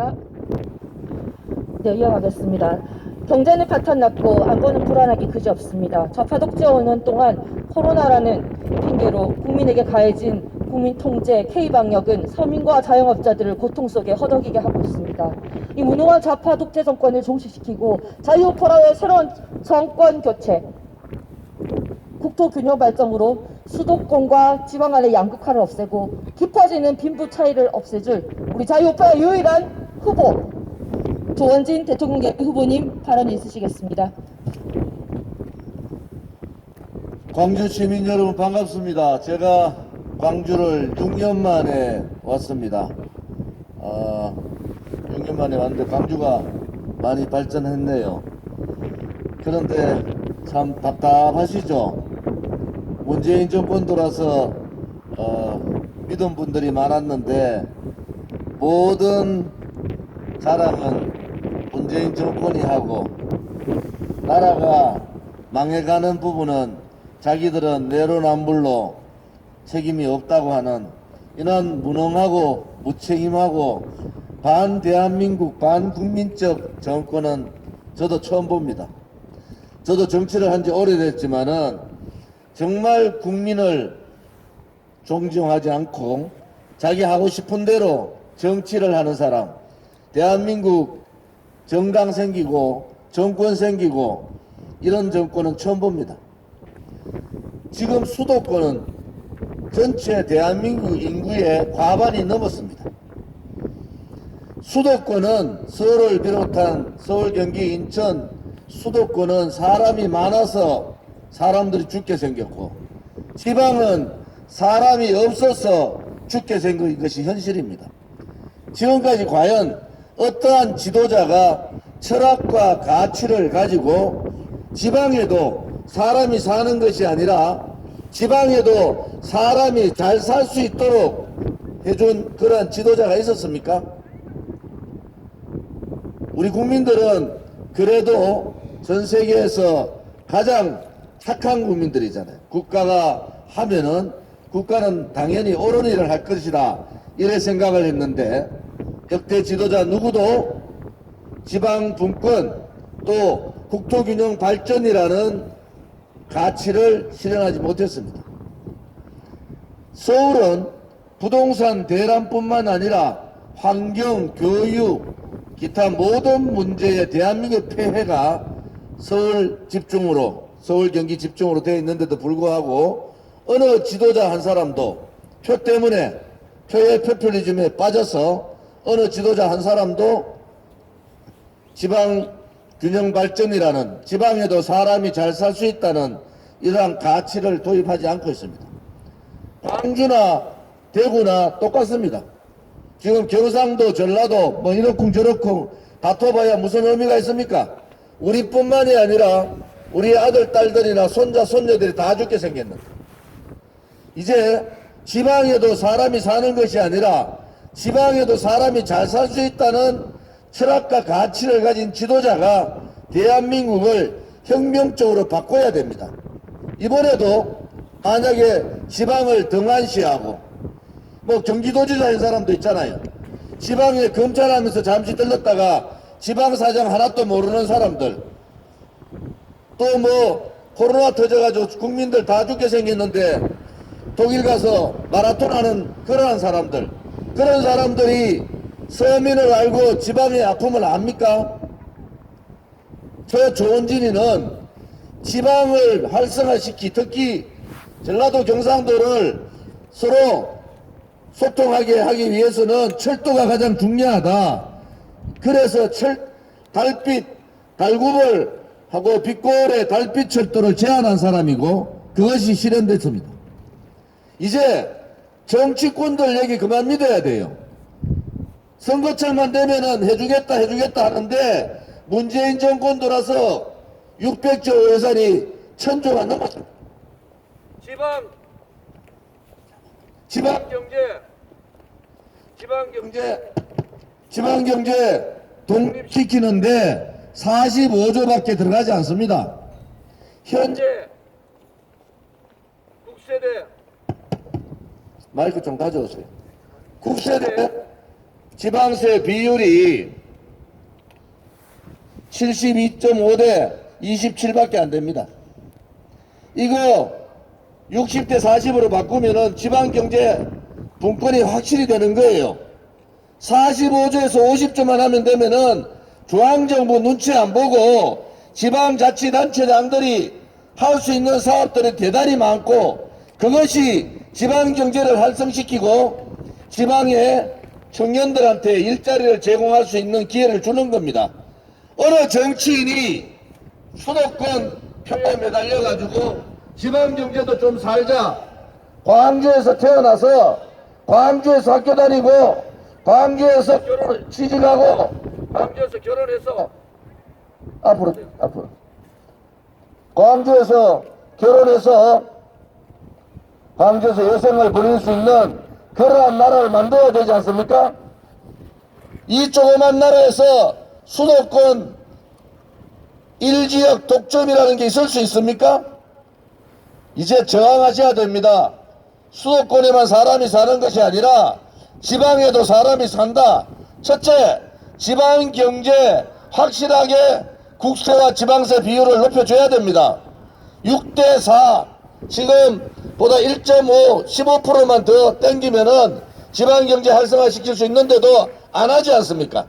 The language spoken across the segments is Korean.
감사합니다. 네, 이어가겠습니다. 경제는 파탄 났고 안보는 불안하기 그지없습니다. 좌파 독재 5년 동안 코로나라는 핑계로 국민에게 가해진 국민 통제 K방역은 서민과 자영업자들을 고통 속에 허덕이게 하고 있습니다. 이 무능한 좌파 독재 정권을 종식시키고 자유포라의 새로운 정권 교체, 국토 균형 발전으로 수도권과 지방 간의 양극화를 없애고 깊어지는 빈부 차이를 없애줄 우리 자유파의 유일한 후보 조원진 대통령 후보님 발언 있으시겠습니다. 광주 시민 여러분 반갑습니다. 제가 광주를 6년 만에 왔습니다. 아, 6년 만에 왔는데 광주가 많이 발전했네요. 그런데 참 답답하시죠? 문재인 정권 돌아서 어, 믿은 분들이 많았는데 모든 자랑은 문재인 정권이 하고 나라가 망해가는 부분은 자기들은 내로남불로 책임이 없다고 하는 이런 무능하고 무책임하고 반대한민국 반국민적 정권은 저도 처음 봅니다. 저도 정치를 한 지 오래됐지만은 정말 국민을 존중하지 않고 자기 하고 싶은 대로 정치를 하는 사람 대한민국 정당 생기고 정권 생기고 이런 정권은 처음 봅니다. 지금 수도권은 전체 대한민국 인구의 과반이 넘었습니다. 수도권은 서울을 비롯한 서울, 경기, 인천 수도권은 사람이 많아서 사람들이 죽게 생겼고 지방은 사람이 없어서 죽게 생긴 것이 현실입니다. 지금까지 과연 어떠한 지도자가 철학과 가치를 가지고 지방에도 사람이 사는 것이 아니라 지방에도 사람이 잘 살 수 있도록 해준 그러한 지도자가 있었습니까? 우리 국민들은 그래도 전 세계에서 가장 착한 국민들이잖아요. 국가가 하면은 국가는 당연히 옳은 일을 할 것이다. 이래 생각을 했는데 역대 지도자 누구도 지방 분권 또 국토균형 발전이라는 가치를 실현하지 못했습니다. 서울은 부동산 대란뿐만 아니라 환경, 교육, 기타 모든 문제에 대한민국 폐해가 서울 집중으로 서울 경기 집중으로 되어 있는데도 불구하고 어느 지도자 한 사람도 표 때문에 표의 포퓰리즘에 빠져서 어느 지도자 한 사람도 지방 균형 발전이라는 지방에도 사람이 잘 살 수 있다는 이러한 가치를 도입하지 않고 있습니다. 광주나 대구나 똑같습니다. 지금 경상도, 전라도 뭐 이렇쿵 저렇쿵 다퉈봐야 무슨 의미가 있습니까? 우리뿐만이 아니라 우리 아들, 딸들이나 손자, 손녀들이 다 죽게 생겼는데 이제 지방에도 사람이 사는 것이 아니라 지방에도 사람이 잘 살 수 있다는 철학과 가치를 가진 지도자가 대한민국을 혁명적으로 바꿔야 됩니다. 이번에도 만약에 지방을 등한시하고 뭐 경기도지사인 사람도 있잖아요. 지방에 검찰하면서 잠시 들렀다가 지방사장 하나도 모르는 사람들 또 뭐 코로나 터져가지고 국민들 다 죽게 생겼는데 독일 가서 마라톤 하는 그러한 사람들 그런 사람들이 서민을 알고 지방의 아픔을 압니까? 저 조원진이는 지방을 활성화시키 특히 전라도 경상도를 서로 소통하게 하기 위해서는 철도가 가장 중요하다. 그래서 철, 달빛, 달구벌 하고 빛고울의 달빛 철도를 제안한 사람이고 그것이 실현됐습니다. 이제 정치꾼들 얘기 그만 믿어야 돼요. 선거철만 되면은 해주겠다 해주겠다 하는데 문재인 정권 들어서 600조 예산이 천조가 넘었습니다. 지방 지방 경제 지방 경제 지방 경제 독립시키는데 45조밖에 들어가지 않습니다. 현재 국세대 마이크 좀 가져오세요. 국세대 지방세 비율이 72.5 대 27밖에 안 됩니다. 이거 60대 40으로 바꾸면은 지방 경제 분권이 확실히 되는 거예요. 45조에서 50조만 하면 되면은 중앙정부 눈치 안 보고 지방자치단체장들이 할 수 있는 사업들이 대단히 많고 그것이 지방 경제를 활성시키고 지방의 청년들한테 일자리를 제공할 수 있는 기회를 주는 겁니다. 어느 정치인이 수도권 표에 매달려 가지고 지방 경제도 좀 살자. 광주에서 태어나서 광주에서 학교 다니고 광주에서 결혼 취직하고 광주에서 결혼해서 앞으로 앞으로 광주에서 결혼해서 광주에서 여성을 부릴 수 있는 그러한 나라를 만들어야 되지 않습니까? 이 조그만 나라에서 수도권 1지역 독점이라는 게 있을 수 있습니까? 이제 저항하셔야 됩니다. 수도권에만 사람이 사는 것이 아니라 지방에도 사람이 산다. 첫째, 지방 경제 확실하게 국세와 지방세 비율을 높여줘야 됩니다. 6대 4 지금 보다 1.5 15%만 더 땡기면은 지방 경제 활성화 시킬 수 있는데도 안 하지 않습니까?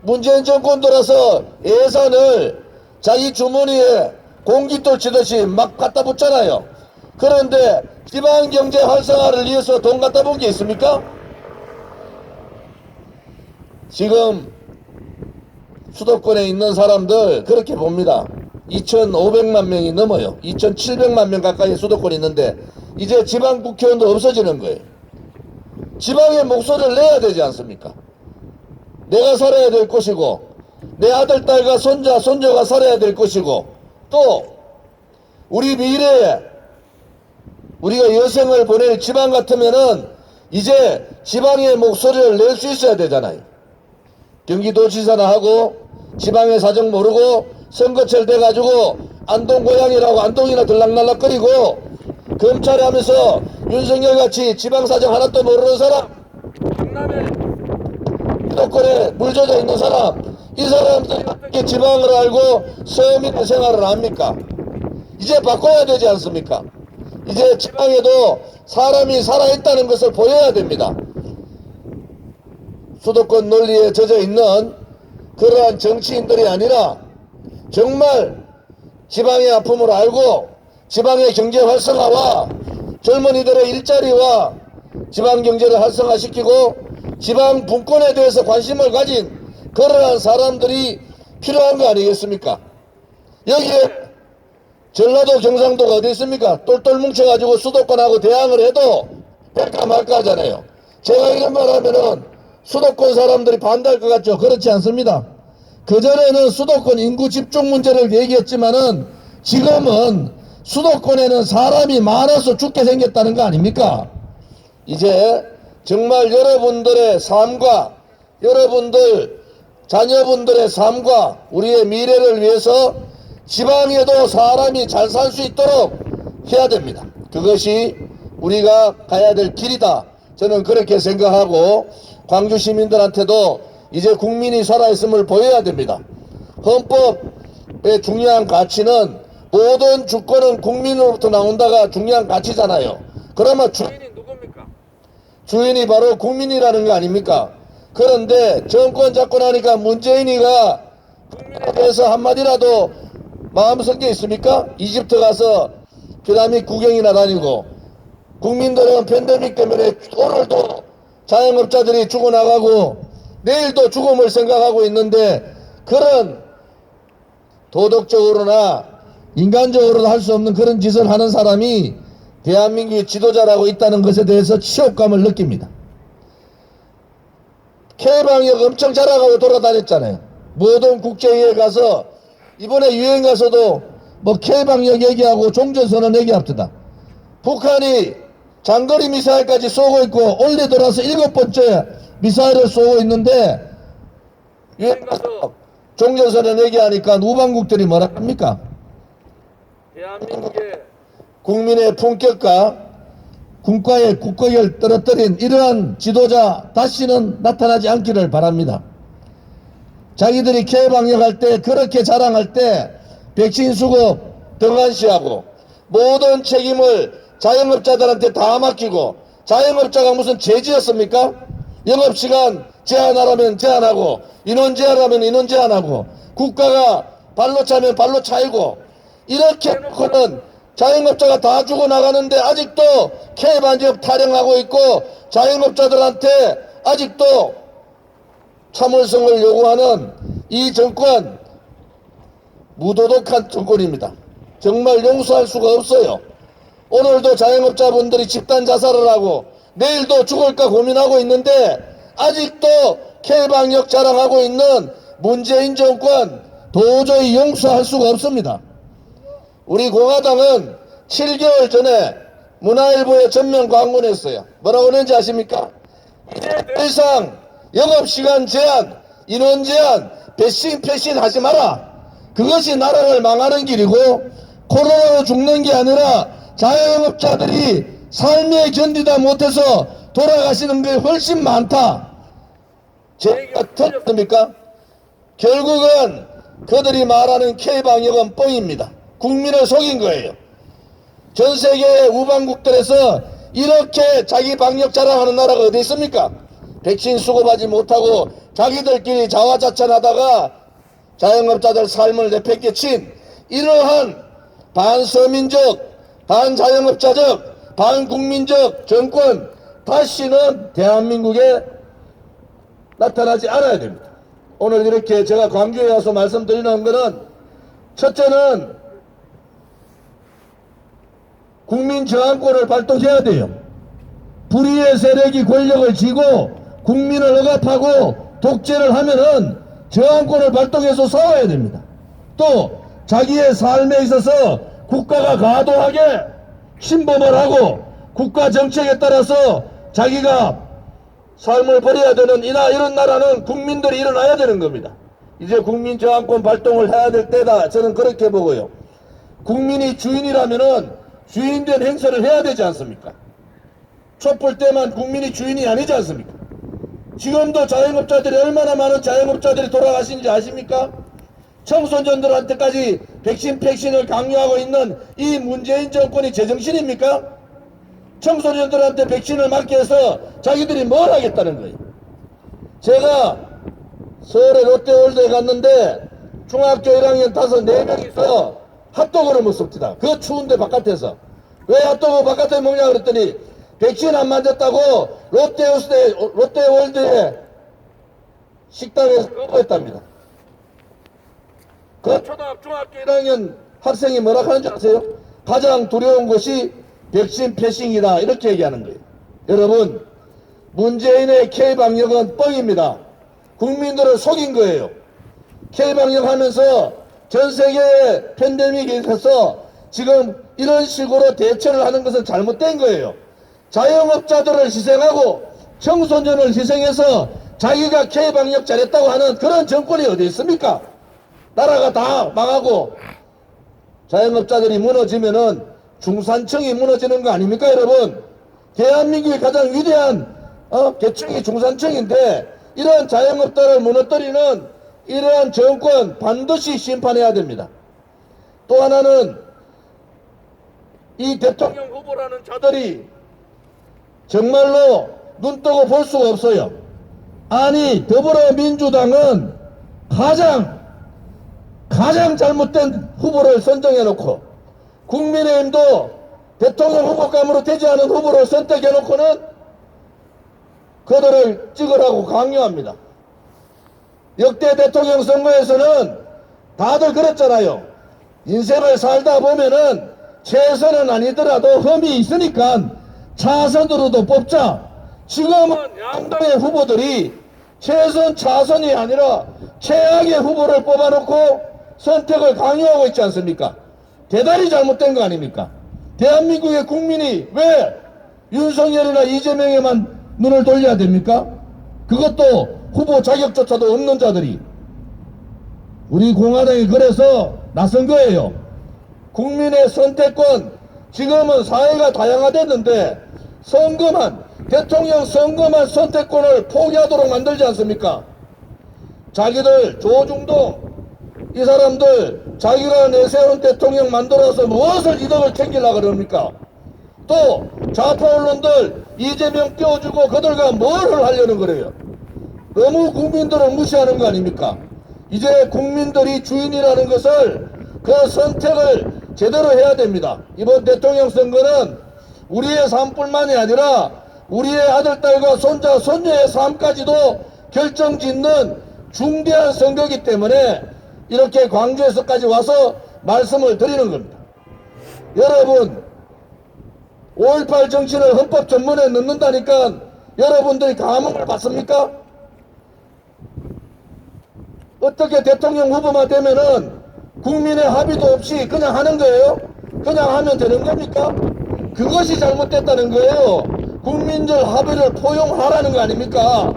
문재인 정권 들어서 예산을 자기 주머니에 공깃돌 치듯이 막 갖다 붙잖아요. 그런데 지방 경제 활성화를 위해서 돈 갖다 본 게 있습니까? 지금 수도권에 있는 사람들 그렇게 봅니다. 2,500만 명이 넘어요. 2,700만 명 가까이 수도권에 있는데 이제 지방 국회의원도 없어지는 거예요. 지방의 목소리를 내야 되지 않습니까? 내가 살아야 될 것이고 내 아들, 딸과 손자, 손녀가 살아야 될 것이고 또 우리 미래에 우리가 여성을 보낼 지방 같으면은 이제 지방의 목소리를 낼 수 있어야 되잖아요. 경기도지사나 하고 지방의 사정 모르고 선거철 돼가지고 안동 고향이라고 안동이나 들락날락거리고 검찰에 하면서 윤석열 같이 지방 사정 하나도 모르는 사람 수도권에 물 젖어 있는 사람 이 사람들이 어떻게 지방을 알고 서민의 생활을 합니까? 이제 바꿔야 되지 않습니까? 이제 지방에도 사람이 살아있다는 것을 보여야 됩니다. 수도권 논리에 젖어 있는 그러한 정치인들이 아니라 정말 지방의 아픔을 알고 지방의 경제 활성화와 젊은이들의 일자리와 지방 경제를 활성화시키고 지방 분권에 대해서 관심을 가진 그러한 사람들이 필요한 거 아니겠습니까? 여기에 전라도 경상도가 어디 있습니까? 똘똘 뭉쳐가지고 수도권하고 대항을 해도 될까 말까 하잖아요. 제가 이런 말 하면은 수도권 사람들이 반대할 것 같죠? 그렇지 않습니다. 그전에는 수도권 인구 집중 문제를 얘기했지만은 지금은 수도권에는 사람이 많아서 죽게 생겼다는 거 아닙니까? 이제 정말 여러분들의 삶과 여러분들 자녀분들의 삶과 우리의 미래를 위해서 지방에도 사람이 잘 살 수 있도록 해야 됩니다. 그것이 우리가 가야 될 길이다. 저는 그렇게 생각하고 광주 시민들한테도 이제 국민이 살아있음을 보여야 됩니다. 헌법의 중요한 가치는 모든 주권은 국민으로부터 나온다가 중요한 가치잖아요. 그러면 주, 주인이 누굽니까? 주인이 바로 국민이라는 거 아닙니까? 그런데 정권 잡고 나니까 문재인이가 국민에 대해서 한마디라도 마음 섞여 있습니까? 이집트 가서 피라밋 구경이나 다니고 국민들은 팬데믹 때문에 오늘도 자영업자들이 죽어나가고 내일도 죽음을 생각하고 있는데 그런 도덕적으로나 인간적으로도 할 수 없는 그런 짓을 하는 사람이 대한민국의 지도자라고 있다는 것에 대해서 치욕감을 느낍니다. K방역 엄청 자랑하고 돌아다녔잖아요. 모든 국제회의에 가서 이번에 유엔 가서도 뭐 K방역 얘기하고 종전선언 얘기합니다. 북한이 장거리 미사일까지 쏘고 있고 올해 들어서 일곱 번째 미사일을 쏘고 있는데 유엔 가서 종전선언 얘기하니까 우방국들이 뭐라 합니까? 대한민국의 국민의 품격과 국가의 국격을 떨어뜨린 이러한 지도자 다시는 나타나지 않기를 바랍니다. 자기들이 개방역할 때 그렇게 자랑할 때 백신 수급 등한시하고 모든 책임을 자영업자들한테 다 맡기고 자영업자가 무슨 죄지었습니까? 영업시간 제한하라면 제한하고 인원 제한하면 인원 제한하고 국가가 발로 차면 발로 차이고 이렇게 해놓고는 자영업자가 다 죽어나가는데 아직도 K반지역 타령하고 있고 자영업자들한테 아직도 참을성을 요구하는 이 정권 무도덕한 정권입니다. 정말 용서할 수가 없어요. 오늘도 자영업자분들이 집단 자살을 하고 내일도 죽을까 고민하고 있는데 아직도 K방역 자랑하고 있는 문재인 정권 도저히 용서할 수가 없습니다. 우리 공화당은 7개월 전에 문화일보에 전면 광고냈어요. 뭐라고 했는지 아십니까? 이상 영업시간 제한, 인원 제한, 배신, 패신 하지 마라. 그것이 나라를 망하는 길이고 코로나로 죽는 게 아니라 자영업자들이 삶에 견디다 못해서 돌아가시는 게 훨씬 많다. 제가 틀렸습니까? 결국은 그들이 말하는 K방역은 뻥입니다. 국민을 속인 거예요. 전 세계 우방국들에서 이렇게 자기 방역 자랑하는 나라가 어디 있습니까? 백신 수급하지 못하고 자기들끼리 자화자찬하다가 자영업자들 삶을 내팽개친 이러한 반서민적, 반자영업자적, 반국민적 정권 다시는 대한민국에 나타나지 않아야 됩니다. 오늘 이렇게 제가 광주에 와서 말씀드리는 것은 첫째는 국민 저항권을 발동해야 돼요. 불의의 세력이 권력을 쥐고 국민을 억압하고 독재를 하면은 저항권을 발동해서 싸워야 됩니다. 또 자기의 삶에 있어서 국가가 과도하게 침범을 하고 국가 정책에 따라서 자기가 삶을 버려야 되는 이나 이런 나라는 국민들이 일어나야 되는 겁니다. 이제 국민 저항권 발동을 해야 될 때다. 저는 그렇게 보고요. 국민이 주인이라면은 주인된 행사를 해야 되지 않습니까? 촛불 때만 국민이 주인이 아니지 않습니까? 지금도 자영업자들이 얼마나 많은 자영업자들이 돌아가신지 아십니까? 청소년들한테까지 백신 백신을 강요하고 있는 이 문재인 정권이 제정신입니까? 청소년들한테 백신을 해서 자기들이 뭘 하겠다는 거예요. 제가 서울의 롯데월드에 갔는데 중학교 1학년 다섯 네명이서 핫도그를 먹습니다. 그 추운데 바깥에서. 왜 핫도그 바깥에 먹냐 그랬더니 백신 안 맞았다고 롯데월드에, 롯데월드에 식당에서 먹었답니다. 그 초등학교, 중학교 1학년 학생이 뭐라 하는지 아세요? 가장 두려운 것이 백신 패싱이다. 이렇게 얘기하는 거예요. 여러분, 문재인의 K방역은 뻥입니다. 국민들을 속인 거예요. K방역 하면서 전 세계의 팬데믹에 있어서 지금 이런 식으로 대처를 하는 것은 잘못된 거예요. 자영업자들을 희생하고 청소년을 희생해서 자기가 K방역 잘했다고 하는 그런 정권이 어디 있습니까? 나라가 다 망하고 자영업자들이 무너지면은 중산층이 무너지는 거 아닙니까 여러분? 대한민국의 가장 위대한 어, 계층이 중산층인데 이런 자영업자를 무너뜨리는 이러한 정권 반드시 심판해야 됩니다. 또 하나는 이 대통령 후보라는 자들이 정말로 눈 뜨고 볼 수가 없어요. 아니 더불어민주당은 가장 가장 잘못된 후보를 선정해 놓고 국민의힘도 대통령 후보감으로 되지 않은 후보를 선택해 놓고는 그들을 찍으라고 강요합니다. 역대 대통령 선거에서는 다들 그랬잖아요. 인생을 살다 보면은 최선은 아니더라도 험이 있으니까 차선으로도 뽑자. 지금은 양당의 후보들이 최선 차선이 아니라 최악의 후보를 뽑아놓고 선택을 강요하고 있지 않습니까? 대단히 잘못된 거 아닙니까? 대한민국의 국민이 왜 윤석열이나 이재명에만 눈을 돌려야 됩니까? 그것도 후보 자격조차도 없는 자들이 우리 공화당이 그래서 나선 거예요. 국민의 선택권 지금은 사회가 다양화됐는데 선거만 대통령 선거만 선택권을 포기하도록 만들지 않습니까? 자기들 조중동 이 사람들 자기가 내세운 대통령 만들어서 무엇을 이득을 챙기려고 그럽니까? 또 좌파 언론들 이재명 띄워주고 그들과 뭘 하려는 거래요? 너무 국민들을 무시하는 거 아닙니까? 이제 국민들이 주인이라는 것을 그 선택을 제대로 해야 됩니다. 이번 대통령 선거는 우리의 삶뿐만이 아니라 우리의 아들, 딸과 손자, 손녀의 삶까지도 결정 짓는 중대한 선거이기 때문에 이렇게 광주에서까지 와서 말씀을 드리는 겁니다. 여러분, 5.18 정치를 헌법 전문에 넣는다니까 여러분들이 감흥을 받습니까? 어떻게 대통령 후보만 되면은 국민의 합의도 없이 그냥 하는 거예요? 그냥 하면 되는 겁니까? 그것이 잘못됐다는 거예요. 국민들 합의를 포용하라는 거 아닙니까?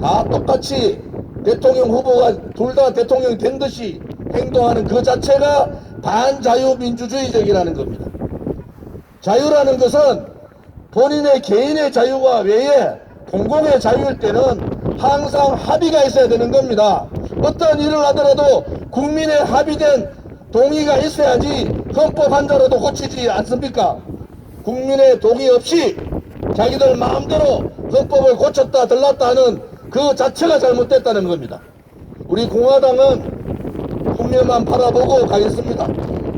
다 똑같이 대통령 후보가 둘 다 대통령이 된 듯이 행동하는 그 자체가 반자유민주주의적이라는 겁니다. 자유라는 것은 본인의 개인의 자유와 외에 공공의 자유일 때는 항상 합의가 있어야 되는 겁니다. 어떤 일을 하더라도 국민의 합의된 동의가 있어야지 헌법 한 자라도 고치지 않습니까? 국민의 동의 없이 자기들 마음대로 헌법을 고쳤다 들렀다 하는 그 자체가 잘못됐다는 겁니다. 우리 공화당은 국민만 바라보고 가겠습니다.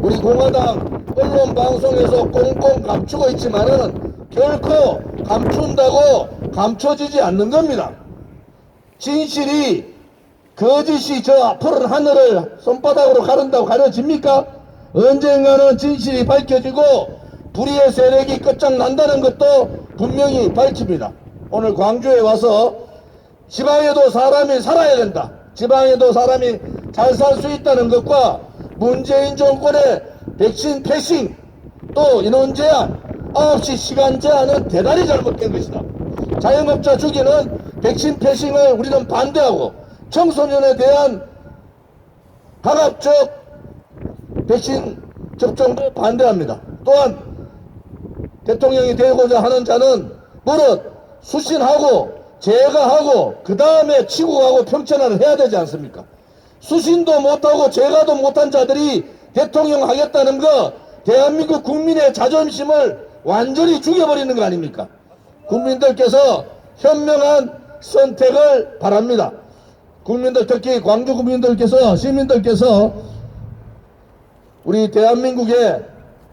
우리 공화당 언론 방송에서 꽁꽁 감추고 있지만은 결코 감춘다고 감춰지지 않는 겁니다. 진실이 거짓이 저 앞으로 하늘을 손바닥으로 가른다고 가려집니까? 언젠가는 진실이 밝혀지고 불의의 세력이 끝장난다는 것도 분명히 밝힙니다. 오늘 광주에 와서 지방에도 사람이 살아야 된다. 지방에도 사람이 잘 살 수 있다는 것과 문재인 정권의 백신 패싱 또 인원 제한 9시 시간 제한은 대단히 잘못된 것이다. 자영업자 주기는 백신 패싱을 우리는 반대하고 청소년에 대한 강압적 백신 접종도 반대합니다. 또한 대통령이 되고자 하는 자는 무릇 수신하고 제가 하고 그 다음에 치고 가고 평천을 해야 되지 않습니까? 수신도 못하고 제가도 못한 자들이 대통령 하겠다는 거 대한민국 국민의 자존심을 완전히 죽여버리는 거 아닙니까? 국민들께서 현명한 선택을 바랍니다. 국민들 특히 광주 국민들께서 시민들께서 우리 대한민국의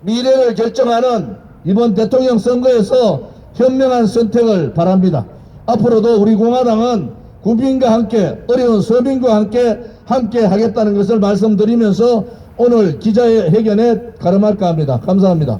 미래를 결정하는 이번 대통령 선거에서 현명한 선택을 바랍니다. 앞으로도 우리 공화당은 국민과 함께 어려운 서민과 함께 함께 하겠다는 것을 말씀드리면서 오늘 기자회견에 가름할까 합니다. 감사합니다.